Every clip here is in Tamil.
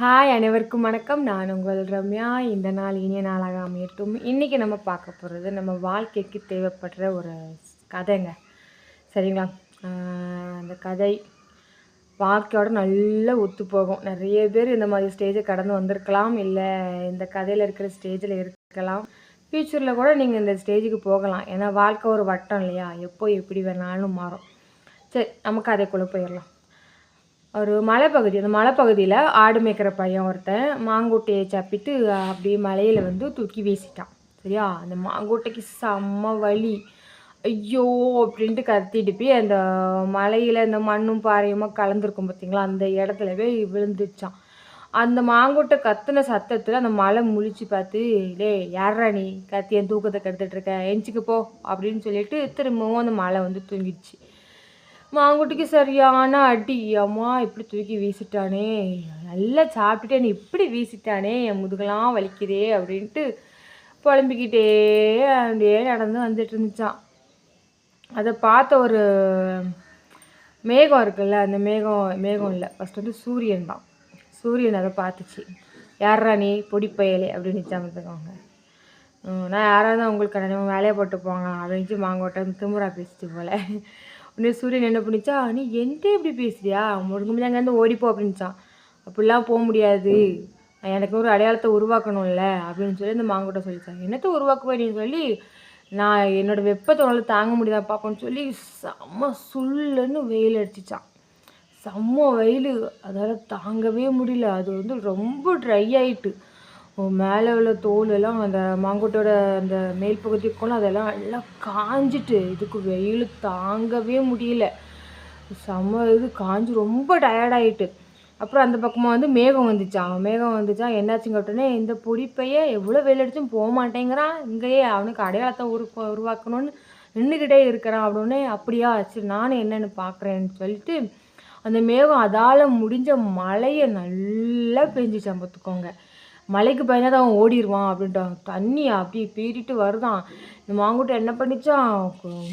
ஹாய் அனைவருக்கும் வணக்கம். நான் உங்கள் ரம்யா. இந்த நாள் இனிய நாளாக அமையட்டும். இன்றைக்கி நம்ம பார்க்க போகிறது நம்ம வாழ்க்கைக்கு தேவைப்படுற ஒரு கதைங்க. சரிங்களா? அந்த கதை வாழ்க்கையோட நல்லா ஒத்து போகும். நிறைய பேர் இந்த மாதிரி ஸ்டேஜை கடந்து வந்திருக்கலாம். இல்லை இந்த கதையில் இருக்கிற ஸ்டேஜில் இருக்கலாம். ஃப்யூச்சரில் கூட நீங்கள் இந்த ஸ்டேஜுக்கு போகலாம். ஏன்னா வாழ்க்கை ஒரு வட்டம் இல்லையா? எப்போ எப்படி வேணாலும் மாறும். சரி நம்ம கதைக்குள்ளே போயிடலாம். ஒரு மலைப்பகுதி அந்த மலைப்பகுதியில் ஆடு மேய்க்கிற பையன் ஒருத்தன் மாங்கூட்டையை சப்பிட்டு அப்படியே மலையில் வந்து தூக்கி வீசிட்டான். சரியா? அந்த மாங்கூட்டைக்கு செம்ம வலி. ஐயோ! அப்படின்ட்டு கத்திட்டு போய் அந்த மலையில் இந்த மண்ணும் பாறையுமா கலந்துருக்கும் பார்த்தீங்களா அந்த இடத்துல போய் விழுந்துச்சான் அந்த மாங்கூட்டை கத்துன சத்தத்தில் அந்த மலை முழிச்சு பார்த்து டே யாரா நீ? கத்தி என் தூக்கத்தை கெடுத்துட்ருக்க எஞ்சிக்கு போ. அப்படின்னு சொல்லிட்டு திரும்பவும் அந்த மலை வந்து தூங்கிடுச்சு. மாங்குட்டிக்கு சரியான அடி. அம்மா இப்படி தூக்கி வீசிட்டானே. நல்லா சாப்பிட்டுட்டே நீ இப்படி வீசிட்டானே. என் முதுகெல்லாம் வலிக்குதே அப்படின்ட்டு புலம்பிக்கிட்டே அப்படியே நடந்து வந்துட்டு இருந்துச்சான் அதை பார்த்த ஒரு மேகம் இருக்குல்ல அந்த மேகம் மேகம் இல்லை ஃபஸ்ட் வந்து சூரியன் தான். சூரியன் அதை பார்த்துச்சு. யாரா நீ? பொடிப்பயலே அப்படின்னு நிச்சாமத்துக்கோங்க நான் யாராவது உங்களுக்கு கல்யாணம் வேலையை போட்டு போங்க அப்படின்ட்டு மாங்கோட்டம். திமுறா பேசிச்சு போல். உடனே சூரியன் என்ன பண்ணிச்சா நீ என்கிட்ட இப்படி பேசுறியா? முடிஞ்ச முடிஞ்சு அங்கேருந்து ஓடிப்போ அப்படின்ச்சான் அப்படிலாம் போக முடியாது. எனக்கு ஒரு அடையாளத்தை உருவாக்கணும்ல அப்படின்னு சொல்லி இந்த மாங்கோட்டை சொல்லிச்சான். என்னத்தை உருவாக்குவேன்னு சொல்லி நான் என்னோடய வெப்பத்தை உங்களால் தாங்க முடியாதா பார்ப்போன்னு சொல்லி செம்ம சுல்லுன்னு வெயில் அடிச்சிச்சான் செம்ம வெயில். அதால் தாங்கவே முடியல. அது வந்து ரொம்ப ட்ரை ஆயிட்டு. மேலே உள்ள தோல் எல்லாம் அந்த மாங்கொட்டோட அந்த மேல் பகுதி அதெல்லாம் எல்லாம் காஞ்சிட்டு இதுக்கு வெயில் தாங்கவே முடியல. செம்ம இது காஞ்சி ரொம்ப டயர்டாயிட்டு அப்புறம் அந்த பக்கமாக வந்து மேகம் வந்துச்சான் மேகம் வந்துச்சான் என்னாச்சுங்க உடனே இந்த பொடிப்பையே எவ்வளோ வெயில் அடிச்சும் போக மாட்டேங்கிறான். இங்கேயே அவனுக்கு அடையாளத்தை உரு உருவாக்கணும்னு நின்றுக்கிட்டே இருக்கிறான் அப்படின்னு அப்படியா சரி நானும் என்னென்னு பார்க்குறேன்னு சொல்லிட்டு அந்த மேகம் அதால் முடிஞ்ச மழையை நல்லா பெஞ்சிச்சான் பார்த்துக்கோங்க. மலைக்கு பயந்தா அவன் ஓடிடுவான் அப்படின்ட்டான் தண்ணி அப்படியே பீறிட்டு வருதான். இந்த மாங்குட்டை என்ன பண்ணிச்சான்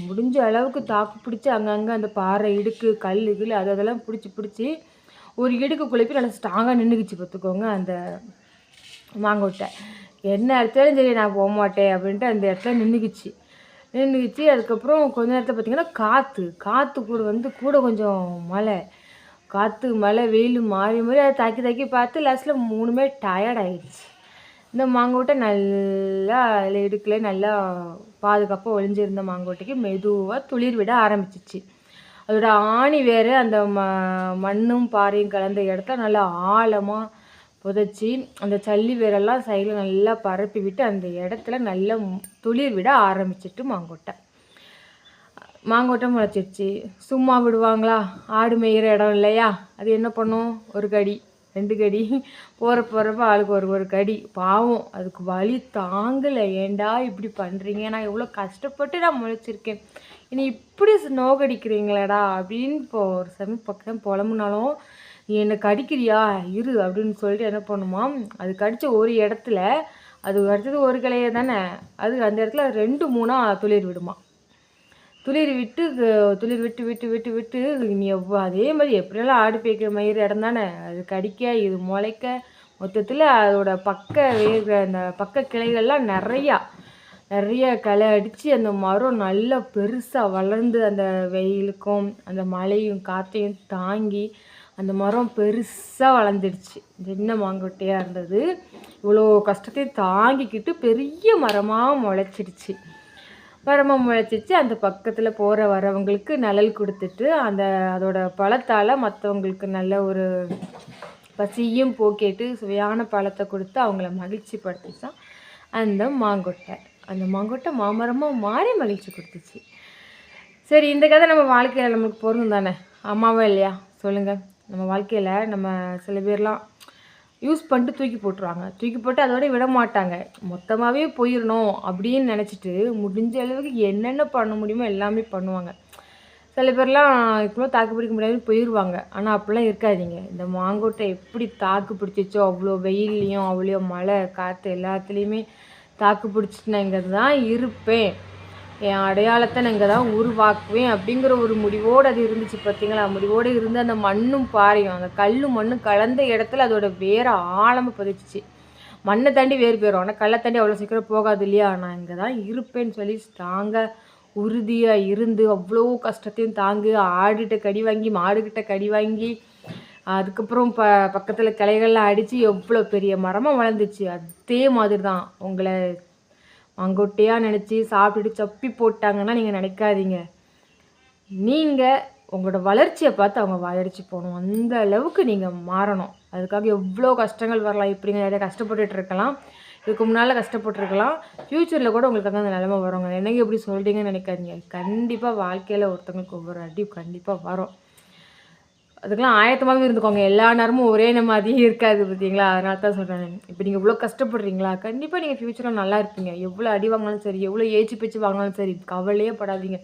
முடிஞ்ச அளவுக்கு தாக்கு பிடிச்சி அங்கங்கே அந்த பாறை இடுக்கு கல் கில் அது அதெல்லாம் பிடிச்சி பிடிச்சி ஒரு இடுக்கு குழப்பி நல்லா ஸ்ட்ராங்காக நின்றுக்குச்சு பார்த்துக்கோங்க அந்த மாங்கொட்டை. என்ன இடத்துலையும் சரி நான் போக மாட்டேன் அப்படின்ட்டு அந்த இடத்துல நின்றுக்குச்சு நின்றுக்குச்சு அதுக்கப்புறம் கொஞ்ச நேரத்தில் பார்த்திங்கன்னா காற்று காற்று கூட வந்து கூட கொஞ்சம் மழை. காற்று மழை வெயில் மாறி மாறி அதை தாக்கி தாக்கி பார்த்து லாஸ்ட்டில் மூணுமே டயர்ட் ஆகிடுச்சு இந்த மாங்கோட்டை நல்லா அதில் இடுக்கில் நல்லா பாதுகாப்பாக ஒளிஞ்சிருந்த மாங்கோட்டைக்கு மெதுவாக துளிர் விட ஆரம்பிச்சிச்சு. அதோட ஆணி வேறு அந்த ம மண்ணும் பாறையும் கலந்த இடத்த நல்லா ஆழமாக புதைச்சி அந்த சல்லி வேரெல்லாம் சைடில் நல்லா பரப்பி விட்டு அந்த இடத்துல நல்லா துளிர் விட ஆரம்பிச்சிட்டு மாங்கோட்டை மாங்கொட்டை முளைச்சிருச்சு. சும்மா விடுவாங்களா? ஆடு மேய்கிற இடம் இல்லையா? அது என்ன பண்ணும்? ஒரு கடி ரெண்டு கடி. போகிற போகிறப்ப ஆளுக்கு ஒரு ஒரு கடி. பாவம் அதுக்கு வலி தாங்கலை. ஏண்டா இப்படி பண்ணுறீங்க நான் எவ்வளோ கஷ்டப்பட்டு நான் முளைச்சிருக்கேன். இனி இப்படி நோகடிக்கிறீங்களேடா அப்படின்னு இப்போ ஒரு சமயம் பக்கம் புலம்புனாலும் நீ என்னை கடிக்கிறியா? இரு அப்படின்னு சொல்லிட்டு என்ன பண்ணுமா அது கடித்த ஒரு இடத்துல அது அடுத்தது ஒரு கிளைய தானே அது அந்த இடத்துல ரெண்டு மூணாக துளிர் விடுமா துளிர் விட்டு துளிர் விட்டு விட்டு விட்டு விட்டு நீ எவ்வளோ அதே மாதிரி எப்படியெல்லாம் ஆடு பேய்க்கிற மயிர் இடம் தானே? அது கடிக்க இது முளைக்க மொத்தத்தில் அதோட பக்க வேக அந்த பக்க கிளைகள்லாம் நிறையா நிறைய களை அடித்து அந்த மரம் நல்லா பெருசாக வளர்ந்து அந்த வெயிலுக்கும் அந்த மழையும் காற்றையும் தாங்கி அந்த மரம் பெருசாக வளர்ந்துடுச்சு. சின்ன மாங்கொட்டையாக இருந்தது? இவ்வளோ கஷ்டத்தையும் தாங்கிக்கிட்டு பெரிய மரமாக முளைச்சிடுச்சு. மரமாக முளைச்சிச்சு. அந்த பக்கத்தில் போகிற வரவங்களுக்கு நிழல் கொடுத்துட்டு அந்த அதோட பழத்தால் மற்றவங்களுக்கு நல்ல ஒரு பசியும் போக்கிட்டு சுவையான பழத்தை கொடுத்து அவங்கள மகிழ்ச்சி படுத்திச்சான் அந்த மாங்கொட்டை. அந்த மாங்கொட்டை மாமரமாக மாறி மகிழ்ச்சி கொடுத்துச்சு. சரி இந்த கதை நம்ம வாழ்க்கையில் நம்மளுக்கு பொருந்தும் தானே? அம்மாவா இல்லையா? சொல்லுங்கள் நம்ம வாழ்க்கையில் நம்ம சில பேர்லாம் யூஸ் பண்ணிட்டு தூக்கி போட்டுருவாங்க. தூக்கி போட்டு அதோட விட மாட்டாங்க. மொத்தமாகவே போயிடணும் அப்படின்னு நினச்சிட்டு முடிஞ்ச அளவுக்கு என்னென்ன பண்ண முடியுமோ எல்லாமே பண்ணுவாங்க. சில பேர்லாம் இப்போ தாக்கு பிடிக்க முடியாதுன்னு போயிடுவாங்க ஆனால் அப்படிலாம் இருக்காதிங்க. இந்த மாங்கோட்டை எப்படி தாக்கு பிடிச்சிச்சோ அவ்வளோ வெயில்லையும் அவ்வளோ மழை காற்று எல்லாத்துலேயுமே தாக்கு பிடிச்சிட்டுனாங்கிறது தான் இருப்பேன். என் அடையாளத்தை நான் இங்கே தான் உருவாக்குவேன் அப்படிங்கிற ஒரு முடிவோடு அது இருந்துச்சு பார்த்தீங்களா? முடிவோடு இருந்து அந்த மண்ணும் பாறையும் அந்த கல்லும் மண்ணும் கலந்த இடத்துல அதோட வேற ஆழமாக பதிச்சிச்சு. மண்ணை தாண்டி வேறு போயிடும் ஆனால் கல்லை தாண்டி அவ்வளோ சீக்கிரம் போகாது இல்லையா? நான் இங்கே தான் இருப்பேன்னு சொல்லி ஸ்ட்ராங்காக உறுதியாக இருந்து அவ்வளோ கஷ்டத்தையும் தாங்கி ஆடுகிட்ட கடி வாங்கி மாடுகிட்ட கடி வாங்கி அதுக்கப்புறம் ப பக்கத்தில் கிளைகள்லாம் அடித்து எவ்வளோ பெரிய மரமாக வளர்ந்துச்சு. அதே மாதிரி தான் உங்களை மங்கொட்டையாக நினச்சி சாப்பிட்டுட்டு சப்பி போட்டாங்கன்னா நீங்கள் நினைக்காதீங்க. நீங்கள் உங்களோட வளர்ச்சியை பார்த்து அவங்க வளர்ச்சி போகணும். அந்த அளவுக்கு நீங்கள் மாறணும். அதுக்காக எவ்வளோ கஷ்டங்கள் வரலாம். இப்படிங்க நிறைய கஷ்டப்பட்டுட்டு இருக்கலாம். இதுக்கு முன்னால் கஷ்டப்பட்டுருக்கலாம் ஃப்யூச்சரில் கூட உங்களுக்கு அந்த நிலமை வருங்க. என்னங்க எப்படி சொல்கிறீங்கன்னு நினைக்காதீங்க. கண்டிப்பாக வாழ்க்கையில் ஒருத்தவங்களுக்கு ஒவ்வொரு அடி கண்டிப்பாக வரும். அதுக்கெல்லாம் ஆயத்தமாகவே இருந்துக்கோங்க. எல்லா நேரமும் ஒரே மாதிரியே இருக்காது பார்த்தீங்களா? அதனால தான் சொல்கிறேன் இப்போ நீங்கள் இவ்வளோ கஷ்டப்படுறீங்களா? கண்டிப்பாக நீங்கள் ஃப்யூச்சரில் நல்லா இருப்பீங்க. எவ்வளோ அடி வாங்கினாலும் சரி எவ்வளோ ஏச்சு பேச்சு வாங்கினாலும் சரி கவலையே படாதீங்க.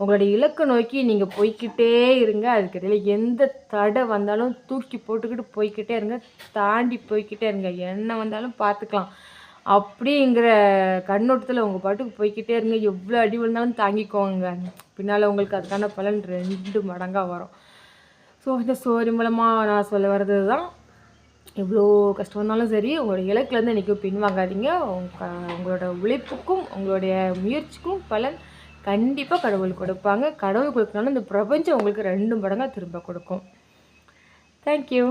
உங்களுடைய இலக்கை நோக்கி நீங்கள் போய்கிட்டே இருங்க. அதுக்கிடையில் எந்த தடை வந்தாலும் தூக்கி போட்டுக்கிட்டு போய்கிட்டே இருங்க. தாண்டி போய்கிட்டே இருங்க. என்ன வந்தாலும் பார்த்துக்கலாம். அப்படிங்கிற கண்ணோட்டத்தில் உங்கள் பாட்டுக்கு போய்கிட்டே இருங்க. எவ்வளோ அடி விழுந்தாலும் தாங்கிக்கோங்க. பின்னால் உங்களுக்கு அதுக்கான பலன் ரெண்டு மடங்காக வரும். ஸோ இந்த ஸ்டோரி மூலமாக நான் சொல்ல வர்றது தான் எவ்வளோ கஷ்டம் வந்தாலும் சரி உங்களுடைய இலக்குலேருந்து என்றைக்கும் பின்வாங்காதீங்க. உங்க உங்களோட உழைப்புக்கும் உங்களுடைய முயற்சிக்கும் பலன் கண்டிப்பாக கடவுள் கொடுப்பாங்க. கடவுள் கொடுக்கணும்னா இந்த பிரபஞ்சம் உங்களுக்கு ரெண்டு மடங்காக திரும்ப கொடுக்கும். தேங்க்யூ